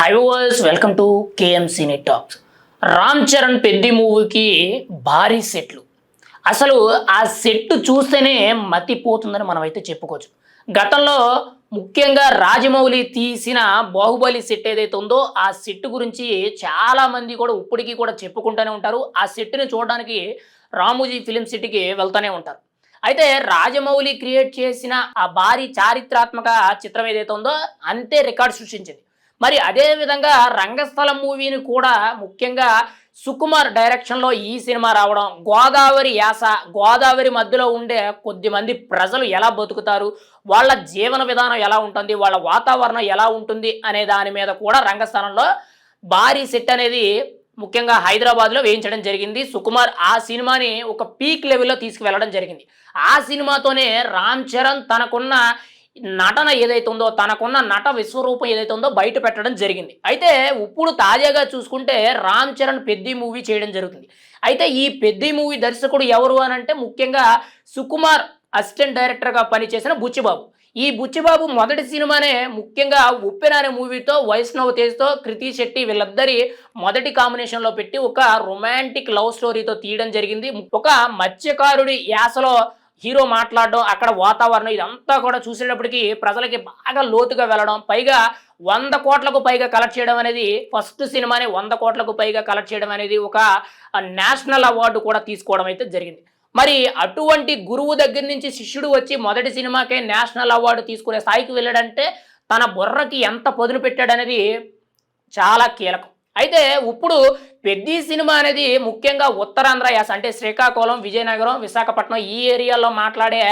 Hi viewers welcome to KMC net talks Ram Charan Peddi మూవీకి భారీ సెట్లు. అసలు ఆ సెట్ చూస్తేనే మతిపోతుందని మనం అయితే చెప్పుకోవచ్చు. గతంలో ముఖ్యంగా రాజమౌళి తీసిన బాహుబలి సెట్ ఏదైతే ఉందో ఆ సెట్ గురించి చాలామంది కూడా ఇప్పటికీ కూడా చెప్పుకుంటూనే ఉంటారు. ఆ సెట్ని చూడడానికి రామోజీ ఫిలిం సిటీకి వెళ్తూనే ఉంటారు. అయితే రాజమౌళి క్రియేట్ చేసిన ఆ భారీ చారిత్రాత్మక చిత్రం ఏదైతే ఉందో అంతే రికార్డ్ సృష్టించింది. మరి అదేవిధంగా రంగస్థలం మూవీని కూడా ముఖ్యంగా సుకుమార్ డైరెక్షన్లో ఈ సినిమా రావడం గోదావరి యాస గోదావరి మధ్యలో ఉండే కొద్ది మంది ప్రజలు ఎలా బతుకుతారు వాళ్ళ జీవన విధానం ఎలా ఉంటుంది వాళ్ళ వాతావరణం ఎలా ఉంటుంది అనే దాని మీద కూడా రంగస్థలంలో భారీ సెట్ అనేది ముఖ్యంగా హైదరాబాద్లో వేయించడం జరిగింది. సుకుమార్ ఆ సినిమాని ఒక పీక్ లెవెల్లో తీసుకువెళ్ళడం జరిగింది. ఆ సినిమాతోనే రామ్ చరణ్ తనకున్న నటన ఏదైతే ఉందో తనకున్న నట విశ్వరూపం ఏదైతే ఉందో బయట పెట్టడం జరిగింది. అయితే ఇప్పుడు తాజాగా చూసుకుంటే రామ్ చరణ్ పెద్ది మూవీ చేయడం జరుగుతుంది. అయితే ఈ పెద్ది మూవీ దర్శకుడు ఎవరు అని అంటే ముఖ్యంగా సుకుమార్ అసిస్టెంట్ డైరెక్టర్గా పనిచేసిన బుచ్చిబాబు. ఈ బుచ్చిబాబు మొదటి సినిమానే ముఖ్యంగా ఉప్పెన అనే మూవీతో వైష్ణవ తేజ్తో కృతి శెట్టి వీళ్ళిద్దరి మొదటి కాంబినేషన్లో పెట్టి ఒక రొమాంటిక్ లవ్ స్టోరీతో తీయడం జరిగింది. ఒక మత్స్యకారుడి యాసలో హీరో మాట్లాడడం అక్కడ వాతావరణం ఇదంతా కూడా చూసేటప్పటికి ప్రజలకి బాగా లోతుగా వెళ్ళడం పైగా వంద కోట్లకు పైగా కలెక్ట్ చేయడం అనేది ఫస్ట్ సినిమాని వంద కోట్లకు పైగా కలెక్ట్ చేయడం అనేది ఒక నేషనల్ అవార్డు కూడా తీసుకోవడం అయితే జరిగింది. మరి అటువంటి గురువు దగ్గర నుంచి శిష్యుడు వచ్చి మొదటి సినిమాకే నేషనల్ అవార్డు తీసుకునే స్థాయికి వెళ్ళాడంటే తన బుర్రకి ఎంత పదును పెట్టాడనేది చాలా కీలకం. అయితే ఇప్పుడు పెద్ది సినిమా అనేది ముఖ్యంగా ఉత్తరాంధ్ర యాస అంటే శ్రీకాకుళం విజయనగరం విశాఖపట్నం ఈ ఏరియాలో మాట్లాడే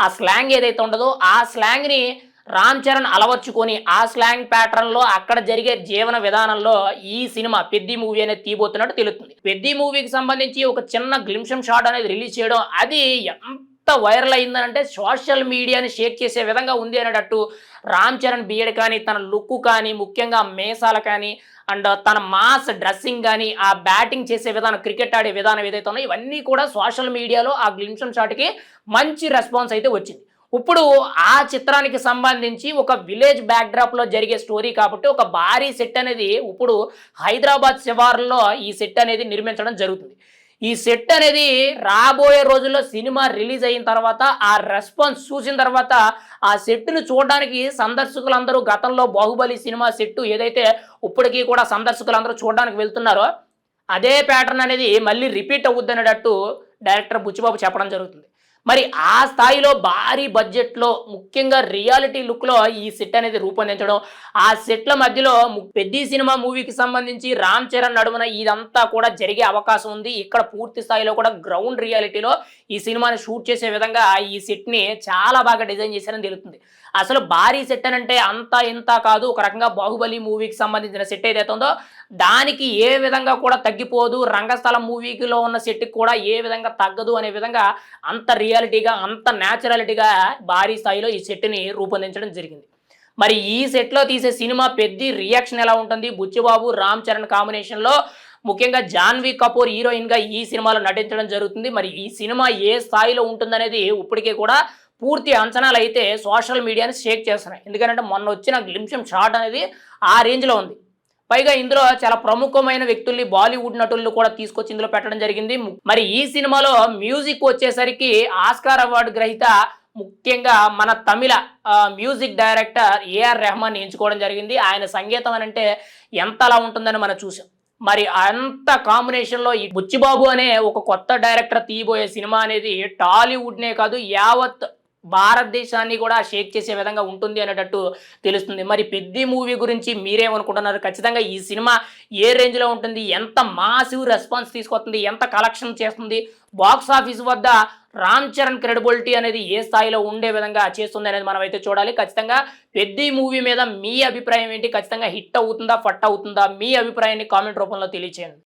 ఆ స్లాంగ్ ఏదైతే ఉండదో ఆ స్లాంగ్ని రామ్ చరణ్ అలవర్చుకొని ఆ స్లాంగ్ ప్యాటర్న్లో అక్కడ జరిగే జీవన విధానంలో ఈ సినిమా పెద్ది మూవీ అనేది తీయబోతున్నట్టు తెలుస్తుంది. పెద్ది మూవీకి సంబంధించి ఒక చిన్న గ్లిమ్షం షాట్ అనేది రిలీజ్ చేయడం అది ఎంత వైరల్ అయిందనంటే సోషల్ మీడియాని షేక్ చేసే విధంగా ఉంది అనేటట్టు రామ్ చరణ్ బియడ్ కానీ తన లుక్ కానీ ముఖ్యంగా మేసాల కానీ అండ్ తన మాస్ డ్రెస్సింగ్ కానీ ఆ బ్యాటింగ్ చేసే విధానం క్రికెట్ ఆడే విధానం ఏదైతే ఉన్నాయో ఇవన్నీ కూడా సోషల్ మీడియాలో ఆ గ్లింషన్ షాట్కి మంచి రెస్పాన్స్ అయితే వచ్చింది. ఇప్పుడు ఆ చిత్రానికి సంబంధించి ఒక విలేజ్ బ్యాక్డ్రాప్లో జరిగే స్టోరీ కాబట్టి ఒక భారీ సెట్ అనేది ఇప్పుడు హైదరాబాద్ శివార్లో ఈ సెట్ అనేది నిర్మించడం జరుగుతుంది. ఈ సెట్ అనేది రాబోయే రోజుల్లో సినిమా రిలీజ్ అయిన తర్వాత ఆ రెస్పాన్స్ చూసిన తర్వాత ఆ సెట్ను చూడడానికి సందర్శకులందరూ గతంలో బాహుబలి సినిమా సెట్ ఏదైతే ఇప్పటికీ కూడా సందర్శకులందరూ చూడడానికి వెళ్తున్నారో అదే ప్యాటర్న్ అనేది మళ్ళీ రిపీట్ అవుద్ది అనేటట్టు డైరెక్టర్ బుచ్చిబాబు చెప్పడం జరుగుతుంది. మరి ఆ స్థాయిలో భారీ బడ్జెట్లో ముఖ్యంగా రియాలిటీ లుక్లో ఈ సెట్ అనేది రూపొందించడం ఆ సెట్ల మధ్యలో పెద్ద సినిమా మూవీకి సంబంధించి రామ్ చరణ్ నడుమున ఇదంతా కూడా జరిగే అవకాశం ఉంది. ఇక్కడ పూర్తి స్థాయిలో కూడా గ్రౌండ్ రియాలిటీలో ఈ సినిమాని షూట్ చేసే విధంగా ఈ సెట్ని చాలా బాగా డిజైన్ చేశారని తెలుస్తుంది. అసలు భారీ సెట్ అని అంటే అంత ఇంత కాదు. ఒక రకంగా బాహుబలి మూవీకి సంబంధించిన సెట్ ఏదైతే ఉందో దానికి ఏ విధంగా కూడా తగ్గిపోదు. రంగస్థలం మూవీకిలో ఉన్న సెట్కి కూడా ఏ విధంగా తగ్గదు అనే విధంగా అంత రియాలిటీగా అంత న్యాచురాలిటీగా భారీ స్థాయిలో ఈ సెట్ని రూపొందించడం జరిగింది. మరి ఈ సెట్లో తీసే సినిమా పెద్ద రియాక్షన్ ఎలా ఉంటుంది? బుచ్చిబాబు రామ్ చరణ్ కాంబినేషన్లో ముఖ్యంగా జాన్వీ కపూర్ హీరోయిన్గా ఈ సినిమాలో నటించడం జరుగుతుంది. మరి ఈ సినిమా ఏ స్థాయిలో ఉంటుందనేది ఇప్పటికే కూడా పూర్తి అంచనాలు అయితే సోషల్ మీడియాని షేక్ చేస్తున్నాయి. ఎందుకంటే మొన్న వచ్చిన గ్లింషం షాట్ అనేది ఆ రేంజ్లో ఉంది. పైగా ఇందులో చాలా ప్రముఖమైన వ్యక్తుల్ని బాలీవుడ్ నటుల్ని కూడా తీసుకొచ్చి ఇందులో పెట్టడం జరిగింది. మరి ఈ సినిమాలో మ్యూజిక్ వచ్చేసరికి ఆస్కార్ అవార్డు గ్రహీత ముఖ్యంగా మన Tamil music director A R ఎంచుకోవడం జరిగింది. ఆయన సంగీతం అని అంటే ఎంతలా ఉంటుందని మనం చూసాం మరి అంత కాంబినేషన్లో ఈ బుచ్చిబాబు అనే ఒక కొత్త డైరెక్టర్ తీయబోయే సినిమా అనేది టాలీవుడ్నే కాదు యావత్ భారతదేశాన్ని కూడా షేక్ చేసే విధంగా ఉంటుంది అనేటట్టు తెలుస్తుంది. మరి పెద్ద మూవీ గురించి మీరేమనుకుంటున్నారు? ఖచ్చితంగా ఈ సినిమా ఏ రేంజ్లో ఉంటుంది? ఎంత మాసివ్ రెస్పాన్స్ తీసుకొస్తుంది? ఎంత కలెక్షన్ చేస్తుంది? బాక్స్ ఆఫీస్ వద్ద రామ్ చరణ్ క్రెడిబిలిటీ అనేది ఏ స్థాయిలో ఉండే విధంగా చేస్తుంది అనేది మనం అయితే చూడాలి. ఖచ్చితంగా పెద్ద మూవీ మీద మీ అభిప్రాయం ఏంటి? ఖచ్చితంగా హిట్ అవుతుందా? ఫట్ అవుతుందా? మీ అభిప్రాయాన్ని కామెంట్ రూపంలో తెలియచేయండి.